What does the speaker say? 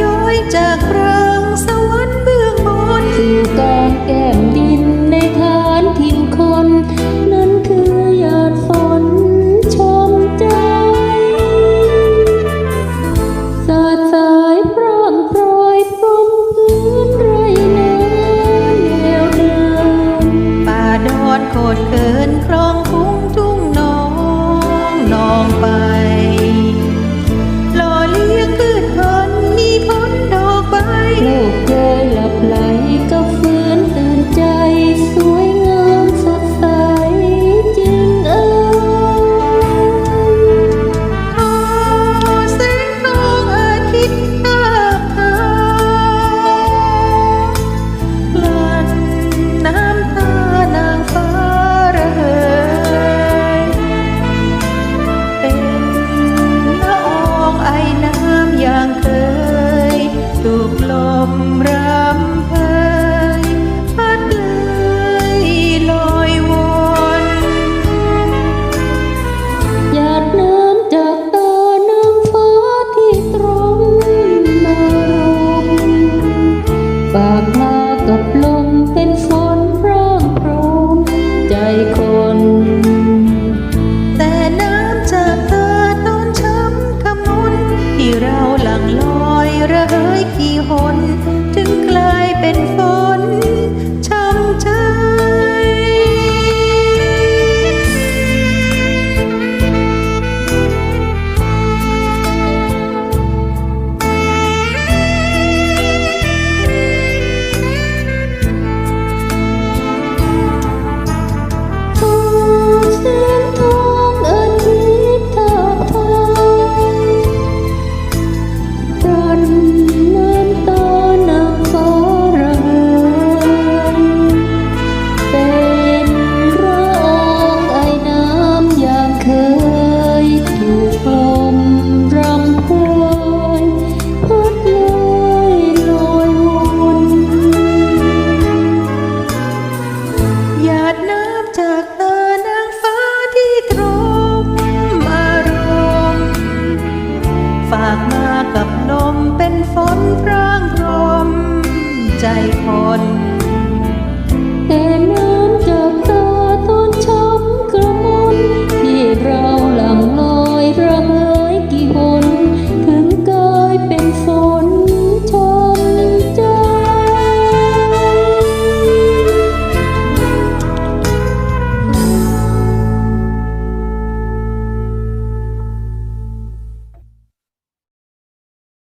ย้อยจากเริงสวรรค์เบื้องบนสู่กองแก้มดินในฐานทิ่นคน นั้นคือหยาดฝนชมใจ สาดสายพร่องโปอยพรมพื้นไรนาหนวเดิมป่าดอนโคตรเกิน 以后 ฝากมากับนมเป็นฝนพรางพรมใจคนแต่